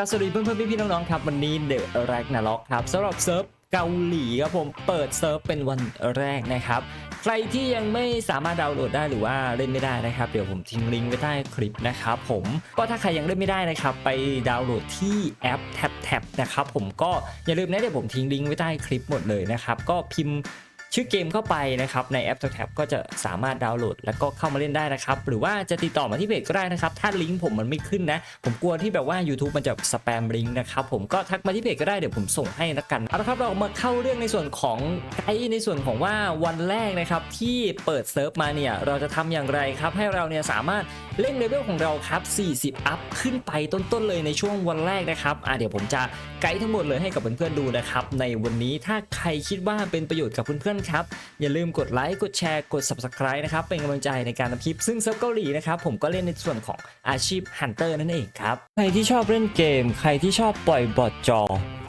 ก็สวัสดีเพื่อนๆพี่ๆน้องๆครับวันนี้เดอะแรกนาล็อกครับสำหรับเซิร์ฟเกาหลีครับผมเปิดเซิร์ฟเป็นวันแรกนะครับ ใครที่ยังไม่สามารถดาวน์โหลดได้หรือว่าเล่นไม่ได้นะครับ เดี๋ยวผมทิ้งลิงก์ไว้ใต้คลิปนะครับผมก็ถ้าใครยังเล่นไม่ได้นะครับ ไปดาวน์โหลดที่แอป t ท็บแท็บนะครับผมก็อย่าลืมนะเดี๋ยวผมทิ้งลิงก์ไว้ใต้คลิปหมดเลยนะครับ ก็พิมพ์ ชื่อเกมเข้าไปนะครับในแอป t ท็บก็จะสามารถดาวน์โหลด แล้วก็เข้ามาเล่นได้นะครับ หรือว่าจะติดต่อมาที่เพจก็ได้นะครับ ถ้าลิงก์ผมมันไม่ขึ้นนะ ผมกลัวที่แบบว่า YouTube มันจะสแปมลิงก์นะครับ ผมก็ทักมาที่เพจก็ได้เดี๋ยวผมส่งให้ละกันเอาละครับเรามาเข้าเรื่องในส่วนของไกด์ในส่วนของว่าวันแรกนะครับที่เปิดเซิร์ฟมาเนี่ยเราจะทำอย่างไรครับให้เราเนี่ยสามารถเล่นเลเวลของเราครับ 40 อัพขึ้นไปต้นๆเลยในช่วงวันแรกนะครับอะเดี๋ยวผมจะไกด์ทั้งหมดเลยให้กับเพื่อนๆดูนะครับในวันนี้ถ้าใครคิดว่าเป็นประโยชน์กับเพื่อนนครับ อย่าลืมกดไลค์กดแชร์กด subscribe นะครับ เป็นกำลังใจในการทำคลิป ซึ่งเซิร์ฟเกาหลีนะครับ ผมก็เล่นในส่วนของอาชีพฮันเตอร์นั่นเองครับ ใครที่ชอบเล่นเกม ใครที่ชอบปล่อยบอทจอ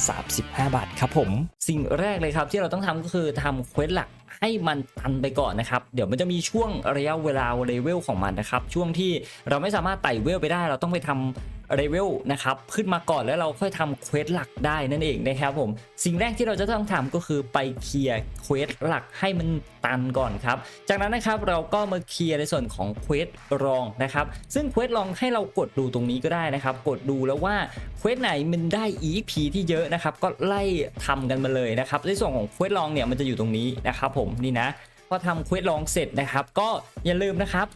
35 บาทครับผม สิ่งแรกเลยครับที่เราต้องทำก็คือทำเควสหลักให้มันตันไปก่อนนะครับ เดี๋ยวมันจะมีช่วงระยะเวลาเลเวลของมันนะครับ ช่วงที่เราไม่สามารถไต่เวลไปได้ เราต้องไปทำเลเวลนะครับขึ้นมาก่อนแล้วเราค่อยทำเควสหลักได้นั่นเองนะครับผมสิ่งแรกที่เราจะต้องทำก็คือไปเคลียร์เควสหลักให้มันตันก่อนครับจากนั้นนะครับเราก็มาเคลียร์ในส่วนของเควสรองนะครับซึ่งเควสรองให้เรากดดูตรงนี้ก็ได้นะครับ กดดูแล้วว่าเควสไหนมันได้ EP ที่เยอะนะครับก็ไล่ทำกันมาเลยนะครับในส่วนของเควสรองเนี่ยมันจะอยู่ตรงนี้นะครับผมนี่นะพอทำเควสลองเสร็จนะครับ ก็อย่าลืมนะครับ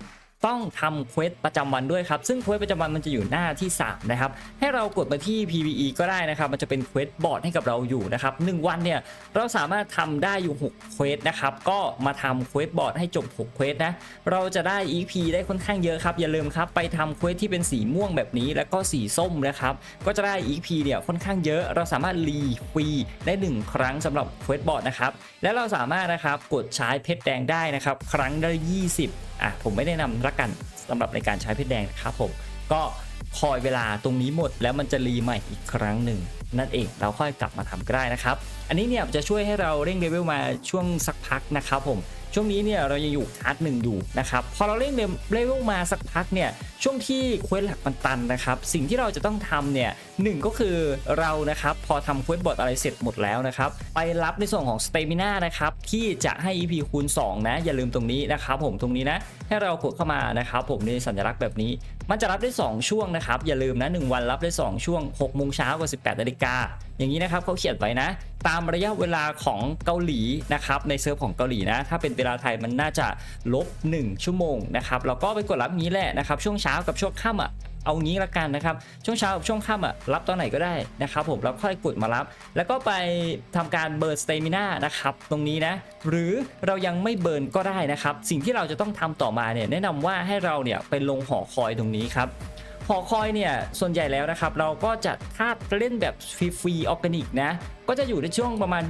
ต้องทำเควสประจำวันด้วยครับ ซึ่งเควสประจำวันมันจะอยู่หน้าที่ 3 นะครับ ให้เรากดมาที่ PVE ก็ได้นะครับ มันจะเป็นเควสบอร์ดให้กับเราอยู่นะครับ1วันเนี่ยเราสามารถทำได้อยู่6เควสนะครับ ก็มาทำเควสบอร์ดให้จบ6เควสนะ เราจะได้ EP ได้ค่อนข้างเยอะครับ อย่าลืมครับไปทำเควสที่เป็นสีม่วงแบบนี้ แล้วก็สีส้มนะครับ ก็จะได้ EP เนี่ยค่อนข้างเยอะ เราสามารถรีฟรีได้ 1 ครั้งสำหรับเควสบอร์ดนะครับ และเราสามารถนะครับกดใช้เพชรแดงได้นะครับ ครั้งละ20อะผมไม่ได้นำละกันสำหรับในการใช้เพชรแดงนะครับผมก็คอยเวลาตรงนี้หมดแล้วมันจะรีใหม่อีกครั้งหนึ่งนั่นเองเราค่อยกลับมาทำก็ได้นะครับ อันนี้เนี่ยจะช่วยให้เราเร่งเลเวลมาช่วงสักพักนะครับผมช่วงนี้เนี่ยเรายังอยู่คาร์ดหนึ่งอยู่นะครับพอเราเร่งเลเวลมาสักพักเนี่ยช่วงที่เควสหลักมันตันนะครับ สิ่งที่เราจะต้องทำเนี่ยหนึ่งก็คือเรานะครับพอทำเควสบอทอะไรเสร็จหมดแล้วนะครับ ไปรับในส่วนของสเตมิน่านะครับที่จะให้ EP คูณ 2 นะ อย่าลืมตรงนี้นะครับผมตรงนี้นะ ให้เรากดเข้ามานะครับผมในสัญลักษณ์แบบนี้ มันจะรับได้ 2 ช่วงนะครับ อย่าลืมนะ 1 วันรับได้ 2 ช่วง6โมงเช้ากับ 18นาฬิกาอย่างนี้นะครับเขาเขียนไว้นะ ตามระยะเวลาของเกาหลีนะครับในเซิร์ฟของเกาหลีนะ ถ้าเป็นเวลาไทยมันน่าจะลบ 1 ชั่วโมงนะครับแล้วก็ไปกดรับนี้แหละนะครับช่วงเช้ากับช่วงค่ำอะเอางี้ละกันนะครับช่วงเช้ากับช่วงค่ำอะรับตอนไหนก็ได้นะครับผมแล้วค่อยกดมารับ แล้วก็ไปทำการเบิร์นสเตมิน่านะครับตรงนี้นะหรือเรายังไม่เบิร์นก็ได้นะครับ สิ่งที่เราจะต้องทำต่อมาเนี่ยแนะนำว่าให้เราเนี่ยไปลงหอคอยตรงนี้ครับ หอคอยเนี่ยส่วนใหญ่แล้วนะครับเราก็จะถ้าเล่นแบบฟรีๆออร์แกนิกนะก็จะอยู่ในช่วงประมาณ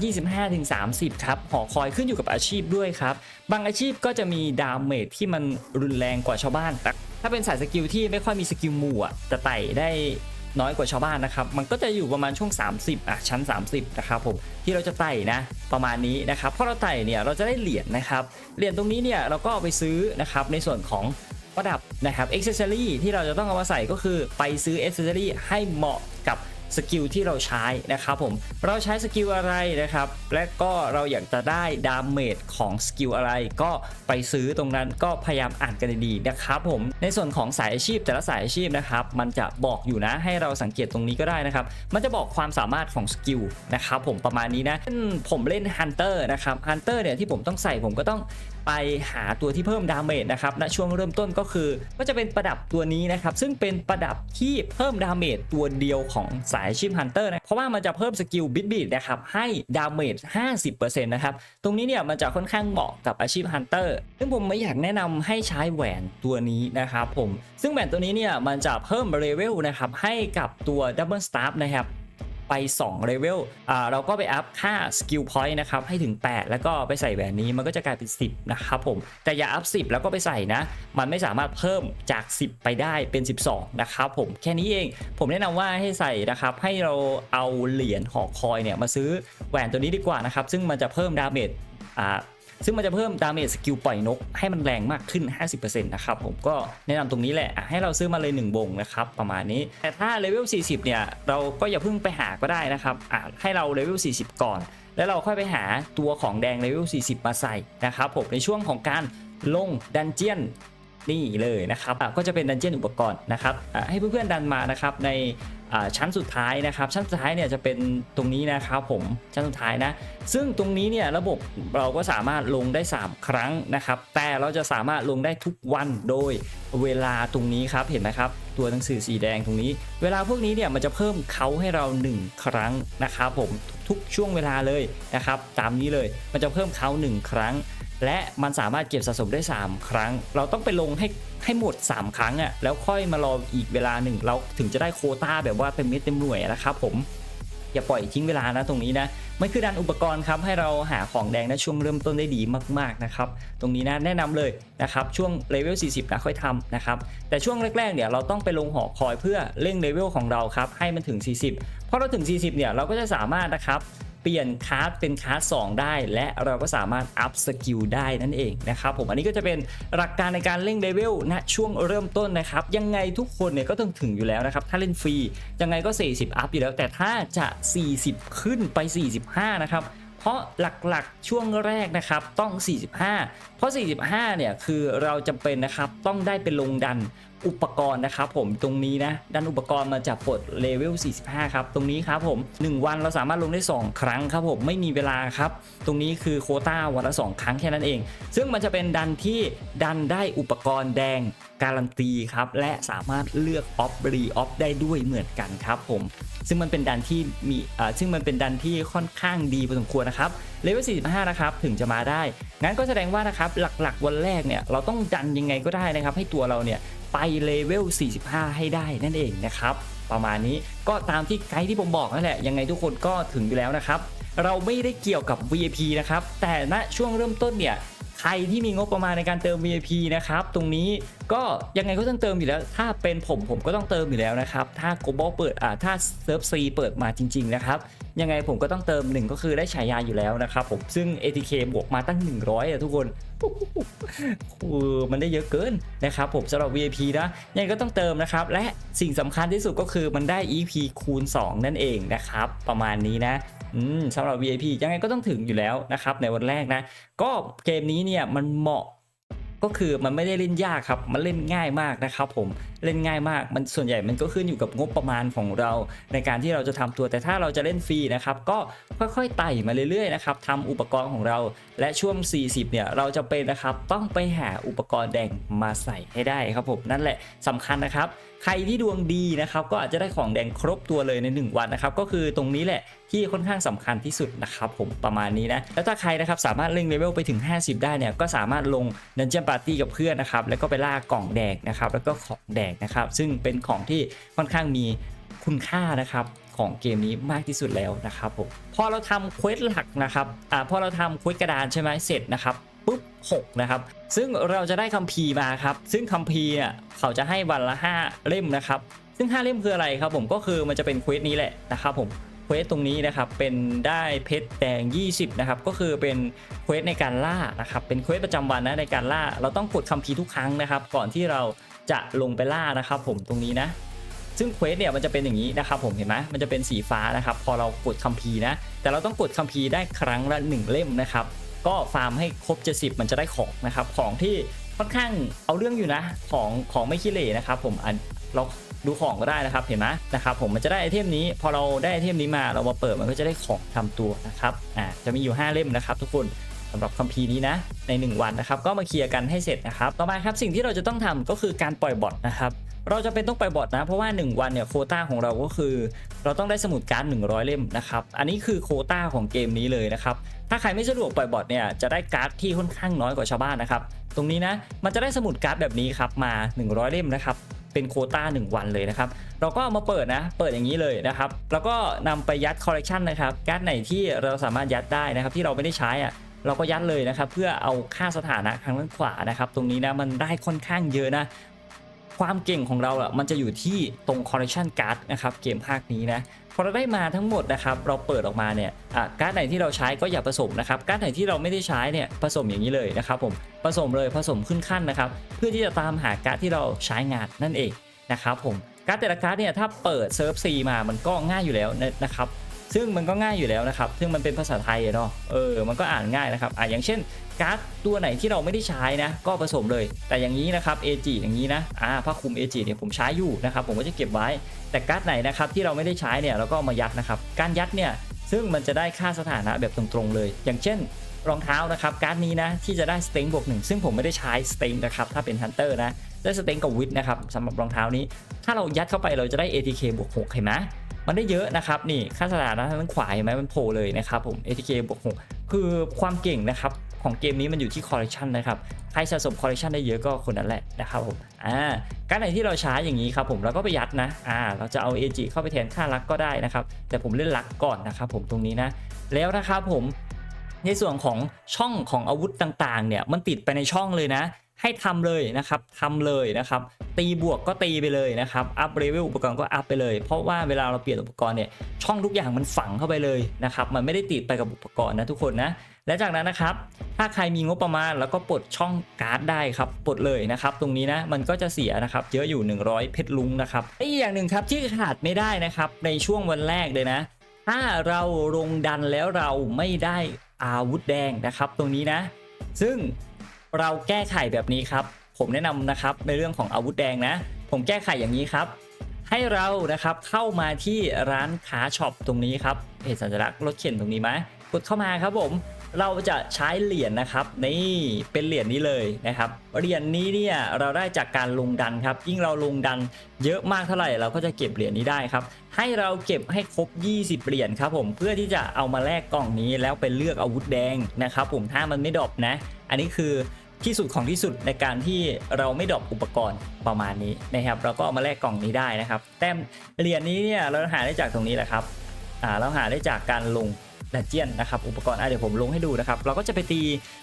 25-30 ครับ หอคอยขึ้นอยู่กับอาชีพด้วยครับ บางอาชีพก็จะมีดาเมจที่มันรุนแรงกว่าชาวบ้านแต่ถ้าเป็นสายสกิลที่ไม่ค่อยมีสกิลหมู่อะจะไต่ได้น้อยกว่าชาวบ้านนะครับ มันก็จะอยู่ประมาณช่วง 30อะชั้น 30 นะครับผม ที่เราจะไต่นะ ประมาณนี้นะครับพอเราไต่เนี่ย เราจะได้เหรียญนะครับ เหรียญตรงนี้เนี่ย เราก็เอาไปซื้อนะครับ ในส่วนของ ประดับนะครับอ็อกเซอรี่ที่เราจะต้องเอามาใส่ก็คือไปซื้ออ็อกเซอรี่ให้เหมาะกับสกิลที่เราใช้นะครับผมเราใช้สกิลอะไรนะครับ และก็เราอยากจะได้ดาเมจของสกิลอะไร ก็ไปซื้อตรงนั้นก็พยายามอ่านกันดีๆนะครับผมในส่วนของสายอาชีพแต่ละสายอาชีพนะครับมันจะบอกอยู่นะให้เราสังเกตตรงนี้ก็ได้นะครับ มันจะบอกความสามารถของสกิลนะครับผมประมาณนี้นะเช่นผมเล่นฮันเตอร์นะครับฮันเตอร์เนี่ยที่ผมต้องใส่ผมก็ต้อง ไปหาตัวที่เพิ่มดาเมจนะครับณช่วงเริ่มต้นก็คือ ก็จะเป็นประดับตัวนี้นะครับ ซึ่งเป็นประดับที่เพิ่มดาเมจตัวเดียวของสายชิมฮันเตอร์นะเพราะว่ามันจะเพิ่มสกิลบิดบิดนะครับให้ดาเมจ50%นะครับตรงนี้เนี่ยมันจะค่อนข้างเหมาะกับอาชีพฮันเตอร์ซึ่งผมไม่อยากแนะนำให้ใช้แหวนตัวนี้นะครับผมซึ่งแหวนตัวนี้เนี่ยมันจะเพิ่มเลเวลนะครับให้กับตัวดับเบิลสตาร์นะครับ ไป2เลเวลอ่าเราก็ไปอัพค่าสกิลพอยต์นะครับให้ถึง 8 แล้วก็ไปใส่แหวนนี้มันก็จะกลายเป็น 10 นะครับผม แต่อย่าอัพ 10 แล้วก็ไปใส่นะ มันไม่สามารถเพิ่มจาก 10 ไปได้เป็น 12 นะครับผมแค่นี้เองผมแนะนำว่าให้ใส่นะครับ ให้เราเอาเหรียญหอคอยเนี่ยมาซื้อแหวนตัวนี้ดีกว่านะครับ ซึ่งมันจะเพิ่มดาเมจอ่า ซึ่งมันจะเพิ่มดาเมจสกิลปล่อยนก ให้มันแรงมากขึ้น 50%นะครับผมก็แนะนำตรงนี้แหละ ให้เราซื้อมาเลย1วงนะครับประมาณนี้ แต่ถ้าเลเวล 40 เนี่ย เราก็อย่าเพิ่งไปหาก็ได้นะครับอะให้เราเลเวล 40 ก่อน แล้วเราค่อยไปหาตัวของแดงเลเวล 40 มาใส่นะครับผมในช่วงของการลงดันเจียน นี่เลยนะครับก็จะเป็นดันเจียนอุปกรณ์นะครับให้เพื่อนๆดันมานะครับในชั้นสุดท้ายนะครับ ชั้นสุดท้ายเนี่ยจะเป็นตรงนี้นะครับผมชั้นสุดท้ายนะ ซึ่งตรงนี้เนี่ยระบบเราก็สามารถลงได้ 3 ครั้งนะครับ แต่เราจะสามารถลงได้ทุกวันโดยเวลาตรงนี้ครับเห็นไหมครับ ตัวหนังสือสีแดงตรงนี้ เวลาพวกนี้เนี่ยมันจะเพิ่มเขาให้เรา 1 ครั้งนะครับผมทุกช่วงเวลาเลยนะครับ ตามนี้เลยมันจะเพิ่มเขา1ครั้ง และมันสามารถเก็บสะสมได้ 3 ครั้ง เราต้องไปลงให้ให้หมด 3 ครั้งอะ่ะแล้วค่อยมารออีกเวลาหนึ่งเราถึงจะได้โคต้าแบบว่าเต็มเม็ดเต็มหน่วยนะครับผมอย่าปล่อยทิ้งเวลานะตรงนี้นะ มันคือดันอุปกรณ์ครับให้เราหาของแดงในช่วงเริ่มต้นได้ดีมากๆนะครับตรงนี้นะแนะนำเลยนะครับช่วงเลเวล 40 นะค่อยทำนะครับแต่ช่วงแรกๆเนี่ยเราต้องไปลงหอคอยเพื่อเร่งเลเวลของเราครับให้มันถึง 40พอเราถึง 40เนี่ยเราก็จะสามารถนะครับเปลี่ยนคาร์ดเป็นคาร์ด2ได้ และเราก็สามารถอัพสกิลได้นั่นเองนะครับผมอันนี้ก็จะเป็นหลักการในการเล่งเลเวลณช่วงเริ่มต้นนะครับ ยังไงทุกคนเนี่ยก็ต้องถึงอยู่แล้วนะครับ ถ้าเล่นฟรียังไงก็ 40 อัพอยู่แล้ว แต่ถ้าจะ 40 ขึ้นไป45 นะครับ เพราะหลักๆช่วงแรกนะครับต้อง 45 เพราะ 45 เนี่ยคือเราจำเป็นนะครับต้องได้เป็นลงดันอุปกรณ์นะครับผมตรงนี้นะดันอุปกรณ์มาจากปลดเลเวล 45 ครับ ตรงนี้ครับผม 1 วันเราสามารถลงได้ 2 ครั้งครับผมไม่มีเวลาครับ ตรงนี้คือโคต้าวันละ 2 ครั้งแค่นั้นเอง ซึ่งมันจะเป็นดันที่ดันได้อุปกรณ์แดงการันตีครับ และสามารถเลือกออฟรีออฟได้ด้วยเหมือนกันครับผม ซึ่งมันเป็นดันที่มีอ่าซึ่งมันเป็นดันที่ค่อนข้างดีพอสมควรนะครับเลเวล 45 นะครับ ถึงจะมาได้ งั้นก็แสดงว่านะครับหลักๆวันแรกเนี่ยเราต้องดันยังไงก็ได้นะครับ ให้ตัวเราเนี่ย ไปเลเวล 45 ให้ได้นั่นเองนะครับ ประมาณนี้ก็ตามที่ไกด์ที่ผมบอกนั่นแหละยังไงทุกคนก็ถึงอยู่แล้วนะครับ เราไม่ได้เกี่ยวกับ VIP นะครับ แต่ณช่วงเริ่มต้นเนี่ย ใครที่มีงบประมาณในการเติม VIP นะครับ ตรงนี้ก็ยังไงก็ต้องเติมอยู่แล้ว ถ้าเป็นผมผมก็ต้องเติมอยู่แล้วนะครับ ถ้า global เปิดอ่าถ้าเซิร์ฟซีเปิดมาจริง ๆ นะครับ ยังไงผมก็ต้องเติมหนึ่งก็คือได้ฉายาอยู่แล้วนะครับผมซึ่ง ATK บวกมาตั้ง 100อะทุกคนเออมันได้เยอะเกินนะครับผมสำหรับ VIP นะยังไงก็ต้องเติมนะครับ และสิ่งสำคัญที่สุดก็คือมันได้ EP คูณ 2 นั่นเองนะครับ ประมาณนี้นะ อืมสำหรับ VIP ยังไงก็ต้องถึงอยู่แล้วนะครับในวันแรกนะ ก็เกมนี้เนี่ยมันเหมาะก็คือมันไม่ได้เล่นยากครับ มันเล่นง่ายมากนะครับผม เล่นง่ายมาก มันส่วนใหญ่มันก็ขึ้นอยู่กับงบประมาณของเรา ในการที่เราจะทำตัวแต่ถ้าเราจะเล่นฟรีนะครับก็ค่อยๆไต่มาเรื่อยๆนะครับทำอุปกรณ์ของเราและช่วง 40 เนี่ยเราจะเป็นนะครับต้องไปหาอุปกรณ์แดงมาใส่ให้ได้ครับผมนั่นแหละสำคัญนะครับ ใครที่ดวงดีนะครับก็อาจจะได้ของแดงครบตัวเลยใน 1 วันนะครับก็คือตรงนี้แหละที่ค่อนข้างสำคัญที่สุดนะครับผมประมาณนี้นะแล้วถ้าใครนะครับสามารถเล่งเลเวลไปถึง 50 ได้เนี่ยก็สามารถลงดันเจียนปาร์ตี้กับเพื่อนนะครับแล้วก็ไปล่ากล่องแดงนะครับแล้วก็ของแดงนะครับ ซึ่งเป็นของที่ค่อนข้างมีคุณค่านะครับของเกมนี้มากที่สุดแล้วนะครับผมพอเราทำเควสหลักนะครับอ่าพอเราทำเควสกระดานใช่ไหมเสร็จนะครับปุ๊บ6นะครับซึ่งเราจะได้คัมภีร์มาครับ ซึ่งคัมภีร์เนี่ยเขาจะให้วันละ 5 เล่มนะครับ ซึ่ง 5 เล่มคืออะไรครับผมก็คือมันจะเป็นเควสนี้แหละนะครับผมเควสตรงนี้นะครับเป็นได้เพชรแดง 20นะครับก็คือเป็นเควสในการล่านะครับเป็นเควสประจำวันนะในการล่าเราต้องกดคัมภีร์ทุกครั้งนะครับ ก่อนที่เรา จะลงไปล่านะครับผมตรงนี้นะ ซึ่งเควสเนี่ยมันจะเป็นอย่างนี้นะครับผมเห็นไหมมันจะเป็นสีฟ้านะครับพอเรากดคัมภีร์นะ แต่เราต้องกดคัมภีร์ได้ครั้งละ1เล่มนะครับก็ฟาร์มให้ครบ 70 มันจะได้ของนะครับของที่ค่อนข้างเอาเรื่องอยู่นะของของไม่ขี้เหร่นะครับผมอันเราดูของก็ได้นะครับเห็นไหมนะครับผมมันจะได้ไอเทมนี้ พอเราได้ไอเทมนี้มาเรามาเปิดมันก็จะได้ของทำตัวนะครับอ่าจะมีอยู่ 5 เล่มนะครับทุกคนำหรับคัมภีร์นี้นะใน 1 วันนะครับก็มาเคลียร์กันให้เสร็จนะครับต่อมาครับสิ่งที่เราจะต้องทำก็คือการปล่อยบอทนะครับเราจะเป็นต้องปล่อยบอทนะ เพราะว่า 1 วันเนี่ยโคต้าของเราก็คือ เราต้องได้สมุดการ์ด100 เล่มนะครับ อันนี้คือโคต้าของเกมนี้เลยนะครับ ถ้าใครไม่สะดวกปล่อยบอทเนี่ยจะได้การ์ดที่ค่อนข้างน้อยกว่าชาวบ้านนะครับ ตรงนี้นะมันจะได้สมุดการ์ดแบบนี้ครับมา 100 เล่มนะครับเป็นโคต้า 1 วันเลยนะครับ เราก็เอามาเปิดนะ เปิดอย่างนี้เลยนะครับ แล้วก็นำไปยัดคอลเลกชันนะครับ การ์ดไหนที่เราสามารถยัดได้นะครับที่เราไม่ได้ใช้อะ เราก็ยัดเลยนะครับ เพื่อเอาค่าสถานะทางด้านขวานะครับ ตรงนี้นะมันได้ค่อนข้างเยอะนะ ความเก่งของเราอะมันจะอยู่ที่ตรงคอลเลกชันการ์ดนะครับ เกมภาคนี้นะพอเราได้มาทั้งหมดนะครับเราเปิดออกมาเนี่ยอะการ์ดไหนที่เราใช้ก็อย่าผสมนะครับการ์ดไหนที่เราไม่ได้ใช้เนี่ยผสมอย่างนี้เลยนะครับผมผสมเลยผสมขึ้นขั้นนะครับ เพื่อที่จะตามหาการ์ดที่เราใช้งานนั่นเองนะครับผมการ์ดแต่ละการ์ดเนี่ยถ้าเปิดเซิร์ฟซีมามันก็ง่ายอยู่แล้วนะครับ ซึ่งมันก็ง่ายอยู่แล้วนะครับ ซึ่งมันเป็นภาษาไทยเนาะ เออ มันก็อ่านง่ายนะครับ อะอย่างเช่นการ์ดตัวไหนที่เราไม่ได้ใช้นะ ก็ผสมเลย แต่อย่างนี้นะครับ AG อย่างนี้นะ อ่าผ้าคลุม AG เนี่ยผมใช้อยู่นะครับ ผมก็จะเก็บไว้ แต่การ์ดไหนนะครับที่เราไม่ได้ใช้เนี่ยเราก็ามายัดนะครับ การยัดเนี่ย ซึ่งมันจะได้ค่าสถานะแบบตรงๆเลย อย่างเช่นรองเท้านะครับการ์ดนี้นะที่จะได้สเต็งบวกหนึ่งซึ่งผมไม่ได้ใช้สเต็งนะครับถ้าเป็นฮันเตอร์นะได้สเต็งกับวิทนะครับสำหรับรองเท้านี้ ถ้าเรายัดเข้าไปเราจะได้ ATK บวก6เห็นไหม มันได้เยอะนะครับนี่ค่าสถานะทางด้านขวาเห็นไหมมันโผล่เลยนะครับผม ATK บวก6คือความเก่งนะครับของเกมนี้มันอยู่ที่คอลเล t ชันนะครับใครสะสมคอลเล t ชันได้เยอะก็คนนั้นแหละนะครับผมอ่าการไหนที่เราช้าอย่างนี้ครับผมเราก็ไปยัดนะอ่าเราจะเอา AG เข้าไปแทนค่ารักก็ได้นะครับแต่ผมเล่นรักก่อนนะครับผมตรงนี้นะแล้วนะครับผมในส่วนของช่องของอาวุธต่างๆเนี่ยมันติดไปในช่องเลยนะ ให้ทำเลยนะครับทำเลยนะครับ ตีบวกก็ตีไปเลยนะครับ อัพเลเวลอุปกรณ์ก็อัพไปเลย เพราะว่าเวลาเราเปลี่ยนอุปกรณ์เนี่ย ช่องทุกอย่างมันฝังเข้าไปเลยนะครับ มันไม่ได้ติดไปกับอุปกรณ์นะทุกคนนะ และจากนั้นนะครับ ถ้าใครมีงบประมาณแล้วก็ปลดช่องการ์ดได้ครับ ปลดเลยนะครับ ตรงนี้นะ มันก็จะเสียนะครับ เยอะอยู่ 100 เพชรลุงนะครับ อีกอย่างหนึ่งครับที่ขาดไม่ได้นะครับ ในช่วงวันแรกเลยนะ ถ้าเราลงดันแล้วเราไม่ได้อาวุธแดงนะครับ ตรงนี้นะ ซึ่ง เราแก้ไขแบบนี้ครับ ผมแนะนำนะครับในเรื่องของอาวุธแดงนะ ผมแก้ไขอย่างนี้ครับ ให้เรานะครับเข้ามาที่ร้านค้าช็อปตรงนี้ครับเห็นสัญลักษณ์รถเข็นตรงนี้ไหมกดเข้ามาครับผมเราจะใช้เหรียญนะครับนี่เป็นเหรียญนี้เลยนะครับเหรียญนี้เนี่ยเราได้จากการลงดันครับ ยิ่งเราลงดันเยอะมากเท่าไหร่เราก็จะเก็บเหรียญนี้ได้ครับ ให้เราเก็บให้ครบ 20 เหรียญครับผมเพื่อที่จะเอามาแลกกล่องนี้แล้วไปเลือกอาวุธแดงนะครับผมถ้ามันไม่ดรอปนะ อันนี้คือ ที่สุดของที่สุดในการที่เราไม่ดรอปอุปกรณ์ประมาณนี้นะครับเราก็เอามาแลกกล่องนี้ได้นะครับ แต้มเหรียญนี้เนี่ยเราหาได้จากตรงนี้แหละครับอ่าเราหาได้จากการลงดันเจียนนะครับอุปกรณ์อะเดี๋ยวผมลงให้ดูนะครับ เราก็จะไปตี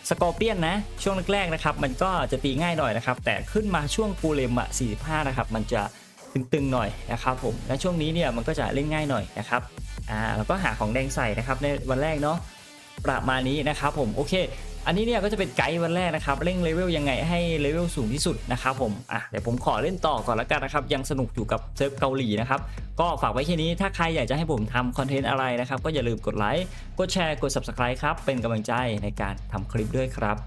สกอร์เปียนนะ ช่วงแรกๆนะครับ มันก็จะตีง่ายหน่อยนะครับ แต่ขึ้นมาช่วงกูเลมอะ45 นะครับ มันจะตึงๆหน่อยนะครับผมและช่วงนี้เนี่ยมันก็จะเล่นง่ายหน่อยนะครับอ่าแล้วก็หาของแดงใส่นะครับในวันแรกเนาะ ประมาณนี้นะครับผมโอเคอันนี้เนี่ยก็จะเป็นไกด์วันแรกนะครับเร่งเลเวลยังไงให้เลเวลสูงที่สุดนะครับผมอะเดี๋ยวผมขอเล่นต่อก่อนละกันนะครับยังสนุกอยู่กับเซิร์ฟเกาหลีนะครับก็ฝากไว้แค่นี้ถ้าใครอยากจะให้ผมทำคอนเทนต์อะไรนะครับก็อย่าลืมกดไลค์กดแชร์กด Subscribe ครับเป็นกำลังใจในการทำคลิปด้วยครับ